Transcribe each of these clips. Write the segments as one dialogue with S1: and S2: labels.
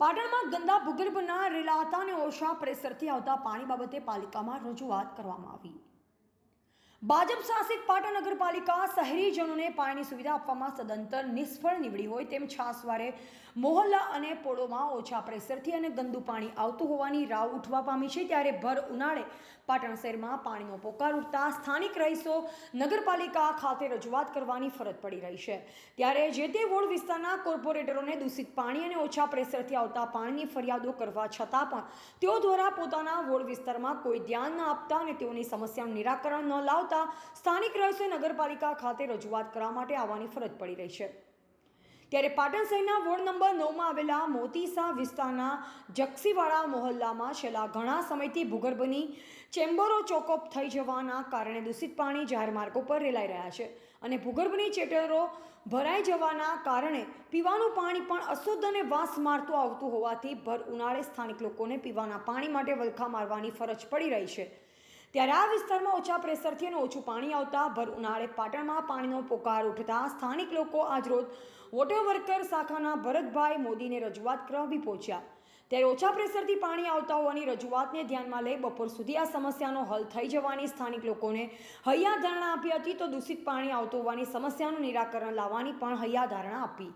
S1: પાટણમાં ગંદા ભૂગર્ભના રેલાતા અને ઓછા પ્રેશરથી આવતા પાણી બાબતે પાલિકામાં રજૂઆત કરવામાં આવી. ભાજપ શાસિત પાટણ નગરપાલિકા શહેરીજનોને પાણીની સુવિધા આપવામાં સદંતર નિષ્ફળ નીવડી હોય તેમ છાસવારે મોહલ્લા અને પોળોમાં ઓછા પ્રેશરથી અને ગંદુ પાણી આવતું હોવાની રાવ ઉઠવા પામી છે ત્યારે ભર ઉનાળે પાટણ શહેરમાં પાણીનો પોકાર ઉઠતા સ્થાનિક રહીશો નગરપાલિકા ખાતે રજૂઆત કરવાની ફરજ પડી રહી છે. ત્યારે જે તે વોર્ડ વિસ્તારના કોર્પોરેટરોને દૂષિત પાણી અને ઓછા પ્રેશરથી આવતા પાણીની ફરિયાદો કરવા છતાં પણ તેઓ દ્વારા પોતાના વોર્ડ વિસ્તારમાં કોઈ ધ્યાન ન આપતા અને તેઓની સમસ્યાનું નિરાકરણ ન લાવતા સ્થાનિક રહીશોએ નગરપાલિકા ખાતે રજૂઆત કરવા માટે આવવાની ફરજ પડી રહી છે. ત્યારે પાટણ શહેરના વોર્ડ નંબર નવમાં આવેલા મોતીસા વિસ્તારના જક્સીવાડા મોહલ્લામાં છેલ્લા ઘણા સમયથી ભૂગર્ભની ચેમ્બરો ચોકઅપ થઈ જવાના કારણે દૂષિત પાણી જાહેર માર્ગો પર રેલાઈ રહ્યા છે અને ભૂગર્ભની ચેટરો ભરાઈ જવાના કારણે પીવાનું પાણી પણ અશુદ્ધ અને વાસ મારતું આવતું હોવાથી ભર ઉનાળે સ્થાનિક લોકોને પીવાના પાણી માટે વલખા મારવાની ફરજ પડી રહી છે. ત્યારે આ વિસ્તારમાં ઓછા પ્રેશરથી અને ઓછું પાણી આવતા ભર ઉનાળે પાટણમાં પાણીનો પોકાર ઉઠતા સ્થાનિક લોકો આજરોજ વોટર વર્કર શાખાના ભરતભાઈ મોદીને રજૂઆત કરવા પહોંચ્યા. ત્યારે ઓછા પ્રેશરથી પાણી આવતા હોવાની રજૂઆતને ધ્યાનમાં લઈ બપોર સુધી આ સમસ્યાનો હલ થઈ જવાની સ્થાનિક લોકોને હૈયા ધારણા આપી હતી તો દૂષિત પાણી આવતું હોવાની સમસ્યાનું નિરાકરણ લાવવાની પણ હૈયા ધારણા આપી.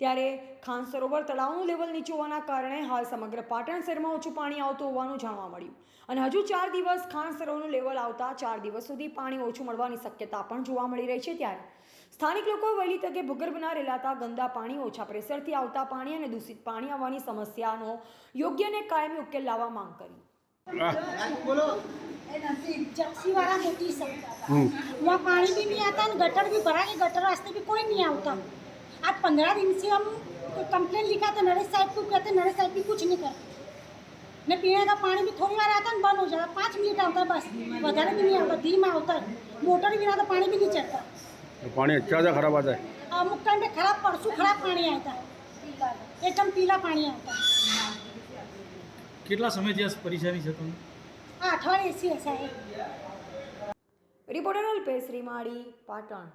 S1: ત્યારે ખાન સરોવર તળાવનું લેવલ નીચે હોવાના કારણે હાલ સમગ્ર પાટણ શહેરમાં ઓછું પાણી આવતું હોવાનું જાણવા મળ્યું. અને હજુ ચાર દિવસ ખાન સરોવરનું લેવલ આવતા ચાર દિવસ સુધી પાણી ઓછું મળવાની શક્યતા પણ જોવા મળી રહી છે ત્યારે. સ્થાનિક લોકો વહેલી તકે ભૂગર્ભના રેલાતા ગંદા પાણી ઓછા પ્રેશરથી આવતા પાણી અને દૂષિત પાણી આવવાની સમસ્યાનો યોગ્ય અને કાયમી ઉકેલ લાવવા માંગ કરી.
S2: મોટી પાણી બી નહીં આવતા ગટર બી ભરાય ગટર વાસ્તે બી કોઈ નહીં આવતા. आज पंद्रह दिन से हम कंप्लेन लिखा था नरेश साहब को कहते नरेश साहब भी कुछ नहीं करते ने पीने का पानी भी थोड़ी बार आता है बंद हो जाता पाँच मिनट आता है बस વધારે भी नहीं आता धीमा आता है मोटर बिना तो पानी भी नहीं चढ़ता
S3: पानी अच्छा से खराब आता है
S2: अमुक टाइम पे खराब परसों खराब पानी आता है एकदम पीला पानी आता है
S4: કેટલા સમયથી આ પરેશાની છે તમને
S2: આ અઠવાડિયે એસી હશે
S1: રિપોર્ટર અલ્પેશ રીમાળી પાટણ